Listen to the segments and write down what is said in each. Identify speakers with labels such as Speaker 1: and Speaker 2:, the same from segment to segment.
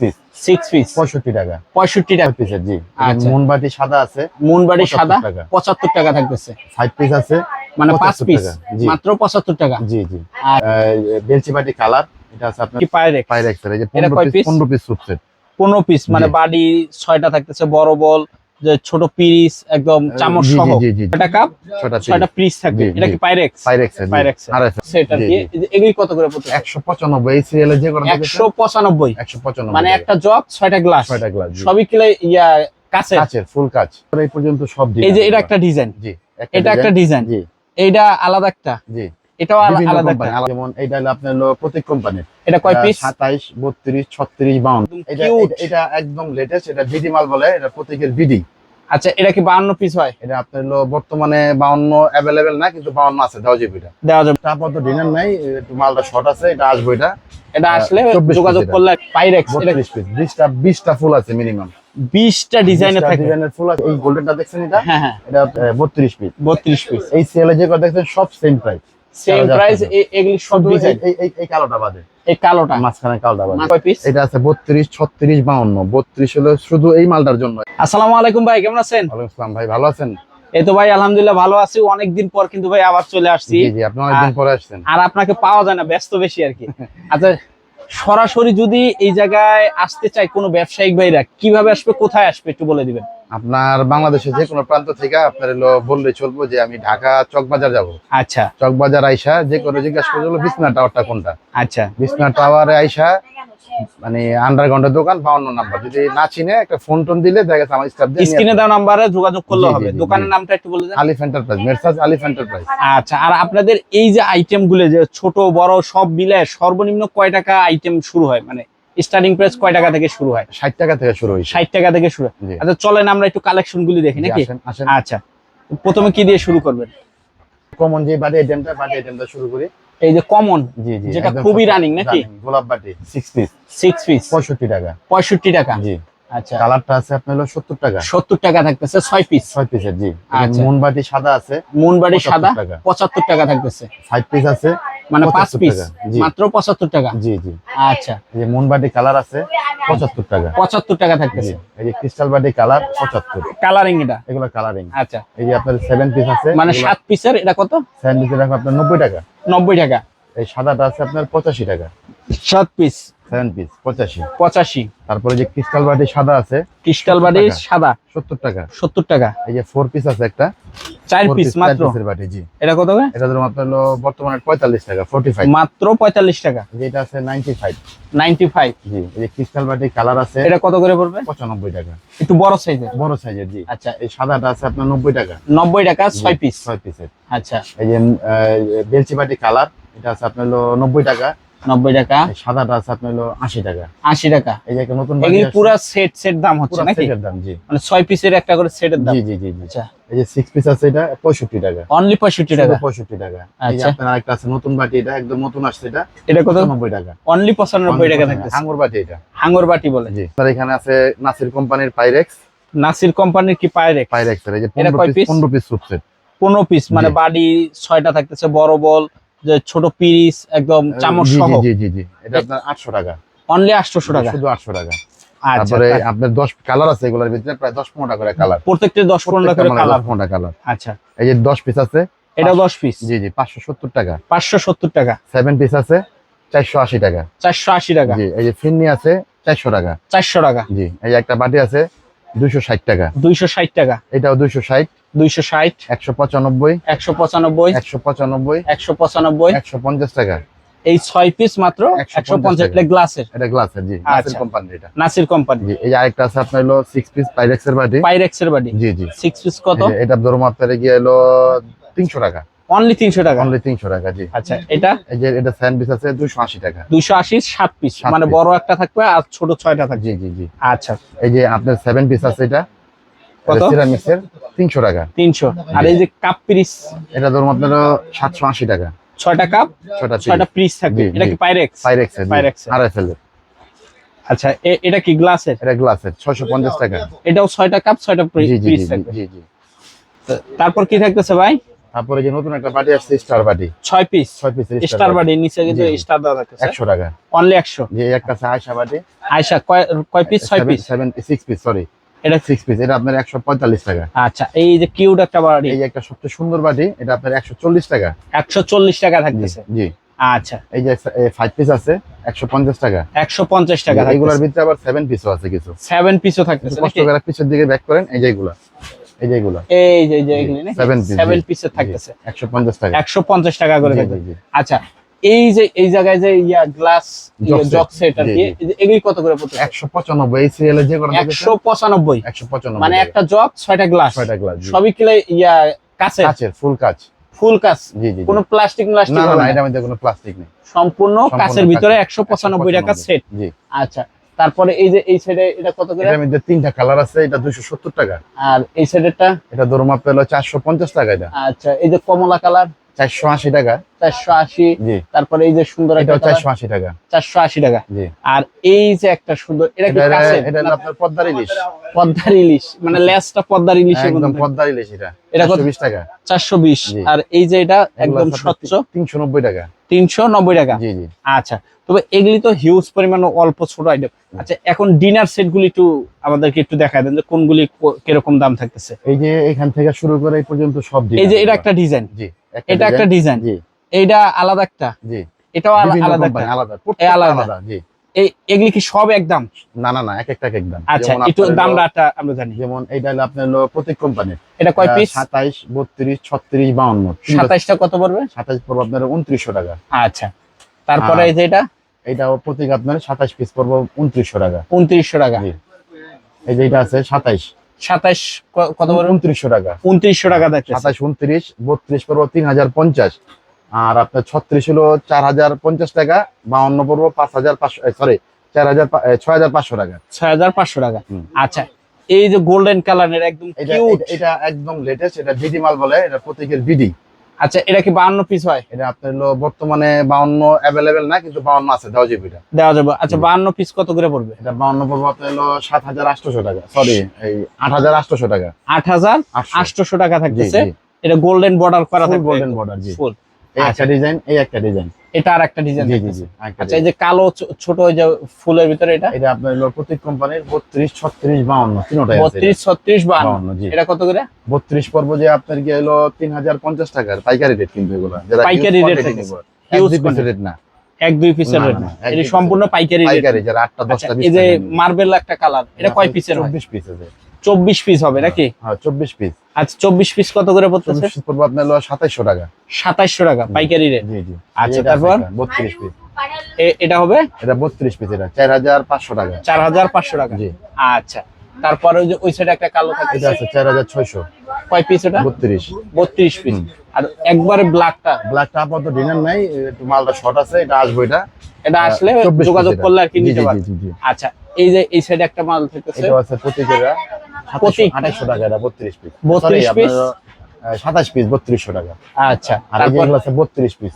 Speaker 1: Piece
Speaker 2: six piece
Speaker 1: টাকা।
Speaker 2: টাকা।
Speaker 1: জি।
Speaker 2: আচ্ছা।
Speaker 1: মুনবাটি সাদা আছে
Speaker 2: মুনবাড়ি
Speaker 1: 75
Speaker 2: সাদা
Speaker 1: টাকা।
Speaker 2: থাকতেছে।
Speaker 1: পিস আছে
Speaker 2: মানে পিস মাত্র পঁচাত্তর টাকা।
Speaker 1: জি জি।
Speaker 2: আর
Speaker 1: কালার এটা আছে আপনার
Speaker 2: কি
Speaker 1: যে পনেরো পিস? পনেরো পিস
Speaker 2: মানে বাড়ি ছয়টা থাকতেছে বড় বল যে ছোট পিস একদম চামচ সহ। ছয়টা কাপ
Speaker 1: ছটা
Speaker 2: ছয়টা পিস থাকবে। এটা কি পাইরেক্স
Speaker 1: পাইরেক্সের। আর
Speaker 2: সেটা কি এগুলি কত করে পড়ছে
Speaker 1: একশো পঁচানব্বই এই সিরিয়ালে যে
Speaker 2: পঁচানব্বই।
Speaker 1: একশো পঁচানব্বই।
Speaker 2: মানে একটা জগ ছয়টা গ্লাস
Speaker 1: ছয়টা গ্লাস
Speaker 2: সবই কিলে ইয়া কাছে
Speaker 1: কাচের ফুল কাচ। এই পর্যন্ত সব
Speaker 2: এই যে এটা একটা ডিজাইন
Speaker 1: জি
Speaker 2: এটা একটা ডিজাইন
Speaker 1: জি।
Speaker 2: এইটা আলাদা একটা।
Speaker 1: জি।
Speaker 2: এটাও আলাদা
Speaker 1: কোম্পানি
Speaker 2: একটা।
Speaker 1: যেমন এইটা হলো আপনার প্রত্যেক কোম্পানির
Speaker 2: এটা কয় পিস
Speaker 1: সাতাইশ বত্রিশ ছত্রিশ বাউন্ন।
Speaker 2: একদম
Speaker 1: এটা
Speaker 2: cute।
Speaker 1: এটা- এটা একদম লেটেস্ট এটা বিডি মাল বলে এটা প্রত্যেকের বিডি।
Speaker 2: আচ্ছা এটা কি বাহান্ন পিস হয়?
Speaker 1: এটা আপনার হলো বর্তমানে বাউন্ন অ্যাভেলেবেল না কিন্তু বাউন্ন আছে দেওয়া যাবে এটা।
Speaker 2: দেওয়া যাবে।
Speaker 1: তারপর তো ডিনার নাই একটু মালটা শর্ট আছে এটা আসবে এটা।
Speaker 2: এটা আসলে যোগাযোগ। করলে পাইরেক্স এটা
Speaker 1: বত্রিশ পিস বিশটা বিশটা ফুল আছে মিনিমাম
Speaker 2: বিশটা ডিজাইনে থাকে।
Speaker 1: ডিজাইনের ফুল আছে এই গোল্ডেনটা দেখছেন এটা?
Speaker 2: হ্যাঁ হ্যাঁ।
Speaker 1: এটা বত্রিশ পিস
Speaker 2: বত্রিশ পিস
Speaker 1: এই সেলে যে কথা দেখছেন সব সেম প্রাইস
Speaker 2: সেম প্রাইস এগুলি সব ডিজাইন
Speaker 1: এই কালোটা বাদে।
Speaker 2: এই কালোটা?
Speaker 1: মাঝখানে কালোটা বাদে।
Speaker 2: কয় পিস
Speaker 1: এটা আছে বত্রিশ ছত্রিশ বাউন্ন। বত্রিশ হলো শুধু এই মালটার জন্য।
Speaker 2: আসসালামু আলাইকুম ভাই কেমন আছেন?
Speaker 1: ওয়ালাইকুম আসসালাম ভাই ভালো আছেন?
Speaker 2: এই তো ভাই আলহামদুলিল্লাহ ভালো আছি। অনেকদিন পর কিন্তু ভাই আবার চলে আসছি।
Speaker 1: জি জি আপনি অনেকদিন পরে আসছেন।
Speaker 2: আর আপনাকে পাওয়া যায় না ব্যস্ত বেশি আর কি। আচ্ছা সরাসরি যদি এই জায়গায় আসতে চাই কোনো ব্যবসায়িক ভাইরা কীভাবে আসবে কোথায় আসবে একটু বলে দিবেন?
Speaker 1: আপনার বাংলাদেশের যে কোনো প্রান্ত থেকে আপনার হলো বললে চলবো যে আমি ঢাকা চকবাজার যাব।
Speaker 2: আচ্ছা।
Speaker 1: চকবাজার আইসা যে কোনো জিজ্ঞাসা করল বিসনা টাওয়ারটা কোনটা?
Speaker 2: আচ্ছা।
Speaker 1: বিসনা টাওয়ারে আইসা মানে আন্ডারগ্রাউন্ডের দোকান বাউন্ন নাম্বার যদি না চিনে একটা ফোন টোন দিলে দেখা আমার স্টাফ দিয়ে
Speaker 2: স্ক্রিনে দেওয়া নাম্বারে যোগাযোগ করলে হবে। দোকানের নামটা একটু বলে দেন।
Speaker 1: আলিফ এন্টারপ্রাইজ মেরসাজ আলিফ এন্টারপ্রাইজ
Speaker 2: আচ্ছা আর আপনাদের এই যে আইটেমগুলো যে ছোট বড় সব মিলে সর্বনিম্ন কয় টাকা আইটেম শুরু হয়? মানে স্টার্টিং প্রাইস কয় টাকা থেকে শুরু হয়?
Speaker 1: ষাট টাকা থেকে শুরু হয়েছে।
Speaker 2: ষাট টাকা থেকে শুরু আচ্ছা চলেন আমরা একটু কালেকশন গুলি দেখি নাকি? আচ্ছা প্রথমে কি দিয়ে শুরু করবেন?
Speaker 1: কমন যে বাটি আইটেমটা বাটি আইটেমটা শুরু করি।
Speaker 2: এই যে কমন
Speaker 1: জি জি
Speaker 2: যেটা খুবই running নাকি?
Speaker 1: গোলাপ বাটি সিক্স পিস
Speaker 2: সিক্স পিস
Speaker 1: পঁয়ষট্টি টাকা।
Speaker 2: পঁয়ষট্টি টাকা।
Speaker 1: জি।
Speaker 2: আচ্ছা।
Speaker 1: কালারটা আছে আপনার হলো সত্তর টাকা।
Speaker 2: সত্তর টাকা থাকতেছে ছয় পিস
Speaker 1: ছয় পিসের জি।
Speaker 2: আচ্ছা।
Speaker 1: মুন বাটি সাদা আছে
Speaker 2: মুনবাড়ি
Speaker 1: 75
Speaker 2: সাদা
Speaker 1: টাকা।
Speaker 2: পঁচাত্তর টাকা থাকতেছে।
Speaker 1: ফাইভ পিস আছে
Speaker 2: মানে পাঁচ পিস মাত্র পঁচাত্তর টাকা।
Speaker 1: জি জি।
Speaker 2: আচ্ছা।
Speaker 1: এই যে মুন বাটি কালার আছে পঁচাত্তর টাকা।
Speaker 2: পঁচাত্তর টাকা
Speaker 1: জি।
Speaker 2: থাকতেছে
Speaker 1: এই যে ক্রিস্টাল বাটি কালার পঁচাত্তর।
Speaker 2: কালারিং এটা?
Speaker 1: এগুলো কালারিং
Speaker 2: আচ্ছা।
Speaker 1: এই যে আপনার সেভেন পিস আছে
Speaker 2: মানে সাত পিসের এটা কত?
Speaker 1: সেভেন পিসের এটা আপনার নব্বই টাকা।
Speaker 2: নব্বই টাকা।
Speaker 1: এই সাদাটা আছে আপনার পঁচাশি টাকা।
Speaker 2: সাত পিস
Speaker 1: সেভেন পিস পঁচাশি।
Speaker 2: পঁচাশি।
Speaker 1: তারপরে যে ক্রিস্টাল বাটি সাদা আছে
Speaker 2: ক্রিস্টাল বাড়ি সাদা।
Speaker 1: সত্তর টাকা।
Speaker 2: সত্তর টাকা।
Speaker 1: এই যে ফোর পিস আছে একটা।
Speaker 2: চার পিস মাত্র।
Speaker 1: বাটি জি।
Speaker 2: এটা কত করে?
Speaker 1: এটা ধরুন আপনার হলো বর্তমানে পঁয়তাল্লিশ টাকা ফোর্টি ফাইভ
Speaker 2: মাত্র পঁয়তাল্লিশ টাকা।
Speaker 1: যেটা আছে ninety five
Speaker 2: ninety five
Speaker 1: G এই যে ক্রিস্টাল বাটি কালার আছে
Speaker 2: এটা কত করে পড়বে?
Speaker 1: পঁচানব্বই টাকা।
Speaker 2: একটু বড় সাইজের।
Speaker 1: বড় সাইজের জি।
Speaker 2: আচ্ছা।
Speaker 1: এই সাদাটা আছে আপনার নব্বই টাকা।
Speaker 2: নব্বই টাকা ছয় পিস
Speaker 1: ছয় পিসের
Speaker 2: আচ্ছা।
Speaker 1: এই যে বেলচি বাটি কালার এটা আছে আপনার হলো নব্বই টাকা।
Speaker 2: নব্বই টাকা।
Speaker 1: সাদাটা আছে আপনার হলো আশি টাকা।
Speaker 2: আশি টাকা।
Speaker 1: এই যে একটা নতুন
Speaker 2: পুরা সেট সেট দাম হচ্ছে নাকি?
Speaker 1: সেটের দাম জি।
Speaker 2: মানে ছয় পিসের একটা করে সেটের দাম?
Speaker 1: জি জি জি
Speaker 2: আচ্ছা।
Speaker 1: এই যে সিক্স পিস আছে এটা পঁয়ষট্টি টাকা।
Speaker 2: অনলি পঁয়ষট্টি টাকা?
Speaker 1: পঁয়ষট্টি টাকা।
Speaker 2: আচ্ছা।
Speaker 1: আপনার আছে নতুন বাটি এটা একদম নতুন আসছে এটা।
Speaker 2: এটা কত?
Speaker 1: নব্বই টাকা।
Speaker 2: অনলি পঁচানব্বই টাকা
Speaker 1: আঙ্গুর বাটি এটা।
Speaker 2: হাঙ্গর বাটি বলে।
Speaker 1: জি। আর এখানে আছে নাসির কোম্পানির পাইরেক্স
Speaker 2: নাসির কোম্পানির কি পায়রেক
Speaker 1: পাইরেক্স এই যে পনেরো পিস পনেরো পিস সুট সেট
Speaker 2: পনেরো পিস মানে বাড়ি ছয়টা থাকতেছে বড় বল যে ছোট পিস একদম চামচ সহ।
Speaker 1: জি জি জি এটা আপনার আটশো টাকা।
Speaker 2: অনলি আটশোশো টাকা।
Speaker 1: শুধু আটশো টাকা।
Speaker 2: আচ্ছা
Speaker 1: তারপরে আপনার দশ কালার আছে এগুলোর ভিতরে প্রায় দশ পনেরো করে কালার।
Speaker 2: প্রত্যেকটা দশ পনেরো করে কালার।
Speaker 1: পনেরো কালার।
Speaker 2: আচ্ছা।
Speaker 1: এই যে দশ পিস আছে
Speaker 2: এটা দশ পিস
Speaker 1: জি জি পাঁচশো সত্তর টাকা।
Speaker 2: পাঁচশো সত্তর টাকা।
Speaker 1: সেভেন পিস আছে চারশো আশি টাকা।
Speaker 2: চারশো আশি টাকা।
Speaker 1: জি এই যে ফিন্নি আছে চারশো টাকা।
Speaker 2: চারশো টাকা।
Speaker 1: জি এই যে একটা বাটি আছে দুইশো ষাট টাকা।
Speaker 2: দুইশো ষাট টাকা।
Speaker 1: এটাও দুইশো ষাট।
Speaker 2: দুইশো ষাট
Speaker 1: একশো পঁচানব্বই
Speaker 2: একশো পঁচানব্বই
Speaker 1: একশো পঁচানব্বই
Speaker 2: একশো পঁচানব্বই।
Speaker 1: একশো পঞ্চাশ টাকা।
Speaker 2: এই ছয় পিস মাত্র একশো পঞ্চাশ
Speaker 1: টাকা।
Speaker 2: গ্লাসের
Speaker 1: এটা গ্লাসের জি
Speaker 2: আচ্ছা।
Speaker 1: কোম্পানি এটা।
Speaker 2: নাসির কোম্পানি
Speaker 1: এই যে আরেকটা আছে আপনার হলো সিক্স পিস পাইরেক্স এর বাটি। জি জি।
Speaker 2: সিক্স পিস কত?
Speaker 1: এটা ধরুন আপনার গিয়ে এলো তিনশো টাকা।
Speaker 2: অনলি তিনশো টাকা?
Speaker 1: অনলি তিনশো টাকা জি।
Speaker 2: আচ্ছা এটা?
Speaker 1: এই যে এটা স্যান্ডউইচ আছে দুশো আশি টাকা।
Speaker 2: দুইশো আশি সাত পিস মানে বড় একটা থাকবে আর ছোট ছয়টা থাকবে।
Speaker 1: জি জি জি।
Speaker 2: আচ্ছা।
Speaker 1: এই যে আপনার সেভেন পিস আছে এটা।
Speaker 2: কত?
Speaker 1: সিরামিক্সের তিনশো টাকা।
Speaker 2: তিনশো। আর এই যে কাপ পিস
Speaker 1: এটা ধরুন আপনার টাকা।
Speaker 2: কাপ?
Speaker 1: ছটা
Speaker 2: ছয়টা পিস থাকবে। এটা কি পাইরেক্স
Speaker 1: পাইরেক্স
Speaker 2: আচ্ছা এটা কি গ্লাসের?
Speaker 1: এটা টাকা।
Speaker 2: এটাও কাপ পিস
Speaker 1: জি
Speaker 2: থাকবে।
Speaker 1: জি জি।
Speaker 2: তারপর কি থাকতেছে ভাই?
Speaker 1: তারপরে যে নতুন একটা বাটি আসছে স্টার বাটি
Speaker 2: ছয় পিস।
Speaker 1: ছয় পিস
Speaker 2: স্টার বাড়ি নিচে কিন্তু। স্টার দেওয়া থাকতেছে।
Speaker 1: একশো টাকা।
Speaker 2: অনলি একশো।
Speaker 1: যে একটা আছে আয়সা বাটি
Speaker 2: আয়সা কয় কয় পিস? ছয় piece?
Speaker 1: Seven six piece sorry
Speaker 2: এটা
Speaker 1: সিক্স পিস এটা আপনার একশো পঁয়তাল্লিশ টাকা।
Speaker 2: আচ্ছা এই যে কিউট একটা বাড়ি।
Speaker 1: এই যে একটা সবচেয়ে সুন্দর বাটি এটা আপনার একশো চল্লিশ টাকা।
Speaker 2: একশো চল্লিশ টাকা
Speaker 1: জি
Speaker 2: থাকতেছে?
Speaker 1: জি।
Speaker 2: আচ্ছা।
Speaker 1: এই যে ফাইভ পিস আছে একশো পঞ্চাশ টাকা।
Speaker 2: একশো পঞ্চাশ টাকা
Speaker 1: এগুলোর ভিতরে আবার সেভেন পিসও আছে কিছু।
Speaker 2: সেভেন পিসও থাকতেছে
Speaker 1: কষ্ট করে পিছের দিকে ব্যাক করেন এই যে এগুলা। এই যে এগুলা।
Speaker 2: এই যে এই যে এগুলি নাকি?
Speaker 1: সেভেন পিস
Speaker 2: সেভেন পিসের থাকতেছে।
Speaker 1: একশো পঞ্চাশ টাকা।
Speaker 2: একশো পঞ্চাশ টাকা করে। আচ্ছা এই যে এই জায়গায় যে ইয়া গ্লাস জক সেট আর কি এগুলি কত করে পড়তেছে?
Speaker 1: একশো পঁচানব্বই এই সিরিয়ালে যে
Speaker 2: পঁচানব্বই।
Speaker 1: একশো পঁচানব্বই
Speaker 2: মানে একটা জগ ছয়টা গ্লাস
Speaker 1: ছয়টা গ্লাস
Speaker 2: সবই কিলে ইয়া কাছে
Speaker 1: কাচের ফুল কাচ।
Speaker 2: ফুল কাচ।
Speaker 1: জি জি।
Speaker 2: কোনো প্লাস্টিক প্লাস্টিক
Speaker 1: না না এটার মধ্যে কোনো প্লাস্টিক নেই।
Speaker 2: সম্পূর্ণ কাচের ভিতরে
Speaker 1: কাচের।
Speaker 2: একশো পঁচানব্বই টাকা সেট
Speaker 1: জি।
Speaker 2: আচ্ছা তারপরে এই যে এই সাইডে এটা কত করে?
Speaker 1: এটার মধ্যে তিনটা কালার আছে এটা দুশো সত্তর টাকা।
Speaker 2: আর এই সাইডেরটা
Speaker 1: এটা দরমা পেল চারশো পঞ্চাশ টাকা এটা।
Speaker 2: আচ্ছা এই যে কমলা কালার
Speaker 1: চারশো আশি টাকা।
Speaker 2: চারশো আশি তারপরে এই যে সুন্দর একটা
Speaker 1: চারশো আশি টাকা।
Speaker 2: চারশো আশি টাকা। আর এই যে একটা সুন্দর এটা
Speaker 1: আপনার পদ্মার ইলিশ।
Speaker 2: পদ্মার ইলিশ মানে লেসটা পদ্মার ইলিশের
Speaker 1: একদম পদ্মার ইলিশ এটা।
Speaker 2: এটা কত?
Speaker 1: বিশ টাকা।
Speaker 2: চারশো বিশ। আর এই যে এটা একদম স্বচ্ছ।
Speaker 1: তিনশো নব্বই টাকা।
Speaker 2: তিনশো নব্বই টাকা।
Speaker 1: জি জি।
Speaker 2: আচ্ছা তবে এগুলি তো হিউজ পরিমাণ অল্প ছোট আইটেম আচ্ছা এখন ডিনার সেট গুলি একটু আমাদেরকে একটু দেখায় দেন যে কোনগুলি কীরকম দাম থাকতেছে।
Speaker 1: এই যে এখান থেকে শুরু করে এই পর্যন্ত সব
Speaker 2: এই যে এটা একটা ডিজাইন
Speaker 1: জি।
Speaker 2: এটা একটা ডিজাইন
Speaker 1: জি।
Speaker 2: এইটা আলাদা একটা?
Speaker 1: জি।
Speaker 2: এটাও আলাদা
Speaker 1: আলাদা।
Speaker 2: আলাদা।
Speaker 1: জি।
Speaker 2: এগুলি কি সব একদম?
Speaker 1: না না না এক একটা এক একদম।
Speaker 2: আচ্ছা একটু দামটা আমরা জানি।
Speaker 1: যেমন এটা হলো আপনার প্রত্যেক কোম্পানির
Speaker 2: এটা কয় পিস
Speaker 1: 27 32 36 52
Speaker 2: 27টা কত পড়বে?
Speaker 1: 27 পড়বে আপনার 2900 টাকা।
Speaker 2: আচ্ছা। তারপরে এই যে এটা?
Speaker 1: এইটা প্রত্যেক আপনার 27 পিস পড়বে 2900 টাকা।
Speaker 2: 2900 টাকা।
Speaker 1: এই যে এটা আছে
Speaker 2: 27 সাতাশ কত বলব
Speaker 1: উনত্রিশশো টাকা।
Speaker 2: উনত্রিশশো টাকা থাকছে
Speaker 1: সাতাশ উনত্রিশ বত্রিশ পর্ব তিন হাজার পঞ্চাশ। আর আপনার ছত্রিশ হলো চার হাজার পঞ্চাশ টাকা বাউন্ন পর্ব পাঁচ হাজার পাঁচশো সরি চার হাজার ছয় হাজার পাঁচশো টাকা।
Speaker 2: ছয় হাজার পাঁচশো টাকা। আচ্ছা এই যে গোল্ডেন কালারের একদম
Speaker 1: এটা একদম লেটেস্ট এটা বিডি মাল বলে এটা প্রতীকের বিডি।
Speaker 2: আচ্ছা এটা কি বাহান্ন পিস হয়?
Speaker 1: এটা আপনার হলো বর্তমানে বাউন্ন অ্যাভেলেবেল না কিন্তু বাউন্ন আছে দেওয়া যাবে এটা।
Speaker 2: দেওয়া যাবে। আচ্ছা বাহান্ন পিস কত করে পড়বে?
Speaker 1: এটা বাউন্ন পড়বে আপনার হলো সাত হাজার আটশোশো টাকা। সরি এই আট হাজার আটশোশো টাকা।
Speaker 2: আট হাজার
Speaker 1: আটশো
Speaker 2: আটশোশো টাকা
Speaker 1: থাকছে
Speaker 2: থাকতেছে। এটা গোল্ডেন বর্ডার করা থাকবে।
Speaker 1: গোল্ডেন বর্ডার জি।
Speaker 2: ফুল
Speaker 1: এই একটা ডিজাইন এই একটা ডিজাইন
Speaker 2: এটা আর একটা ডিজাইন
Speaker 1: জি জি জি
Speaker 2: আচ্ছা এই যে কালো ছোট ওই যে ফুলের ভিতরে এটা?
Speaker 1: এটা আপনার হলো প্রত্যেক কোম্পানির বত্রিশ ছত্রিশ বাউন্ন তিনটাই আছে
Speaker 2: বত্রিশ ছত্রিশ বাহান্ন
Speaker 1: বাউন্ন জি।
Speaker 2: এটা কত করে?
Speaker 1: বত্রিশ পর্ব যে আপনার কি হলো তিন হাজার পঞ্চাশ টাকার পাইকারি রেট কিন্তু এগুলো। যারা
Speaker 2: পাইকারি রেট
Speaker 1: quantity। rate না।
Speaker 2: এক দুই পিসের রেট
Speaker 1: না,
Speaker 2: এটা সম্পূর্ণ পাইকারি রেট
Speaker 1: পাইকারি যারা আটটা
Speaker 2: আচ্ছা
Speaker 1: দশটা
Speaker 2: এই যে মার্বেল একটা কালার এটা কয় পিসের হয়?
Speaker 1: চব্বিশ পিস আছে।
Speaker 2: চব্বিশ পিস হবে নাকি?
Speaker 1: হ্যাঁ চব্বিশ পিস
Speaker 2: আচ্ছা চব্বিশ পিস কত করে পড়তেছে?
Speaker 1: পড়ব আপনার সাতাইশশো টাকা।
Speaker 2: সাতাইশশো টাকা পাইকারি রেট
Speaker 1: জি জি।
Speaker 2: আচ্ছা, তারপর?
Speaker 1: বত্রিশ পিস
Speaker 2: এটা হবে?
Speaker 1: এটা বত্রিশ পিস এটা চার হাজার পাঁচশো টাকা।
Speaker 2: চার হাজার পাঁচশো টাকা।
Speaker 1: জি।
Speaker 2: আচ্ছা তারপরে ওই যে ওই সাইডে একটা কালো থাকে।
Speaker 1: এটা আছে চার হাজার ছয়শো।
Speaker 2: কয় পিস ওটা
Speaker 1: বত্রিশ।
Speaker 2: বত্রিশ পিস আর একবারে ব্ল্যাকটা
Speaker 1: ব্ল্যাকটা আপাতত ডিনার নাই একটু মালটা শর্ট আছে এটা আসবে এটা।
Speaker 2: এটা আসলে যোগাযোগ করলে আর কি নিতে পারবে। আচ্ছা এই যে এই সাইডে একটা মাল থাকতেছে।
Speaker 1: এটা আছে প্রত্যেকেরা
Speaker 2: প্রতীক।
Speaker 1: টাকা এটা বত্রিশ পিস
Speaker 2: 32 piece?
Speaker 1: সাতাশ পিস বত্রিশশো টাকা।
Speaker 2: আচ্ছা
Speaker 1: আর আছে বত্রিশ পিস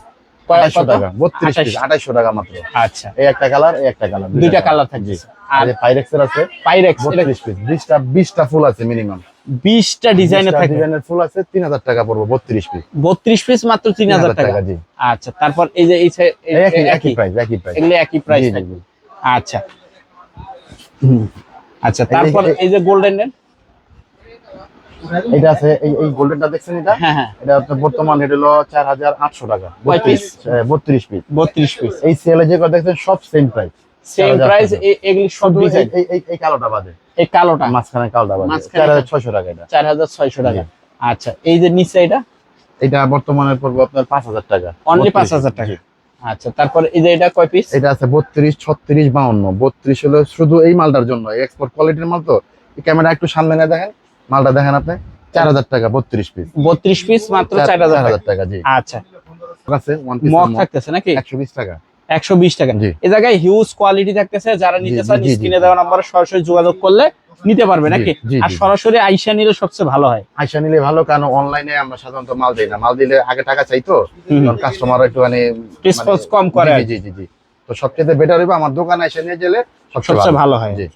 Speaker 2: কয়-
Speaker 1: টাকা বত্রিশ পিস
Speaker 2: 28
Speaker 1: টাকা মাত্র।
Speaker 2: আচ্ছা।
Speaker 1: এই একটা কালার এই একটা কালার
Speaker 2: দুইটা কালার থাকছে।
Speaker 1: আর পাইরেক্সের আছে
Speaker 2: পাইরেক্স
Speaker 1: বত্রিশ পিস বিশটা বিশটা ফুল আছে মিনিমাম
Speaker 2: বিশটা ডিজাইনে থাকে
Speaker 1: ডিজাইনের ফুল আছে তিন হাজার টাকা পড়ব বত্রিশ পিস
Speaker 2: বত্রিশ পিস মাত্র তিন হাজার টাকা।
Speaker 1: জি।
Speaker 2: আচ্ছা তারপর এই যে এই
Speaker 1: একই প্রাইস একই প্রাইস
Speaker 2: এগুলো একই প্রাইস আচ্ছা। হুম। আচ্ছা তারপর
Speaker 1: এই-
Speaker 2: যে গোল্ডেন
Speaker 1: এটা আছে এই এই গোল্ডেনটা দেখছেন এটা?
Speaker 2: হ্যাঁ হ্যাঁ।
Speaker 1: এটা আপনার বর্তমান রেট হলো চার হাজার আটশো টাকা।
Speaker 2: কয়
Speaker 1: বত্রিশ বত্রিশ পিস
Speaker 2: বত্রিশ পিস
Speaker 1: এই সেলে যে কথা দেখছেন সব সেম প্রাইস
Speaker 2: সেম প্রাইস। এগুলি সব ডিজাইন
Speaker 1: এই- এই কালোটা বাদে।
Speaker 2: এই কালোটা?
Speaker 1: মাঝখানে কালোটা বাদে।
Speaker 2: মাঝখানে
Speaker 1: চার হাজার ছয়শো টাকা এটা।
Speaker 2: চার হাজার ছয়শো টাকা। আচ্ছা এই যে নিচে এটা?
Speaker 1: এটা বর্তমানে পড়ব আপনার পাঁচ হাজার টাকা।
Speaker 2: অনলি
Speaker 1: 32
Speaker 2: পাঁচ হাজার টাকা।
Speaker 1: জি।
Speaker 2: আচ্ছা তারপর এই যে এটা কয় পিস
Speaker 1: এটা আছে বত্রিশ ছত্রিশ বাউন্ন। বত্রিশ হলো শুধু এই মালটার জন্য এক্সপোর্ট কোয়ালিটির মাল তো। এই ক্যামেরা একটু সামনে না দেখেন? মালটা দেখেন আপনি? চার হাজার টাকা বত্রিশ পিস
Speaker 2: বত্রিশ পিস মাত্র চার হাজার টাকা।
Speaker 1: টাকা জি।
Speaker 2: আচ্ছা।
Speaker 1: আছে ওয়ান পিস
Speaker 2: মক থাকতেছে নাকি?
Speaker 1: একশো বিশ টাকা।
Speaker 2: একশো বিশ টাকা। এই জায়গায় হিউজ কোয়ালিটি থাকতেছে যারা নিতে চান স্ক্রিনে দেওয়া নম্বরে সরাসরি যোগাযোগ করলে নিতে পারবে নাকি? আর সরাসরি আইসা নিলে সবচেয়ে ভালো হয়।
Speaker 1: আইসা নিলে ভালো কারণ অনলাইনে আমরা সাধারণত মাল দিই না। মাল দিলে আগে টাকা চাইতো। কাস্টমার একটু মানে
Speaker 2: রেসপন্স কম করে।
Speaker 1: জি জি জি জি। তো সবচেয়ে বেটার হবে আমার দোকানে এসে নিয়ে গেলে
Speaker 2: সবচেয়ে ভালো হয়।
Speaker 1: জি।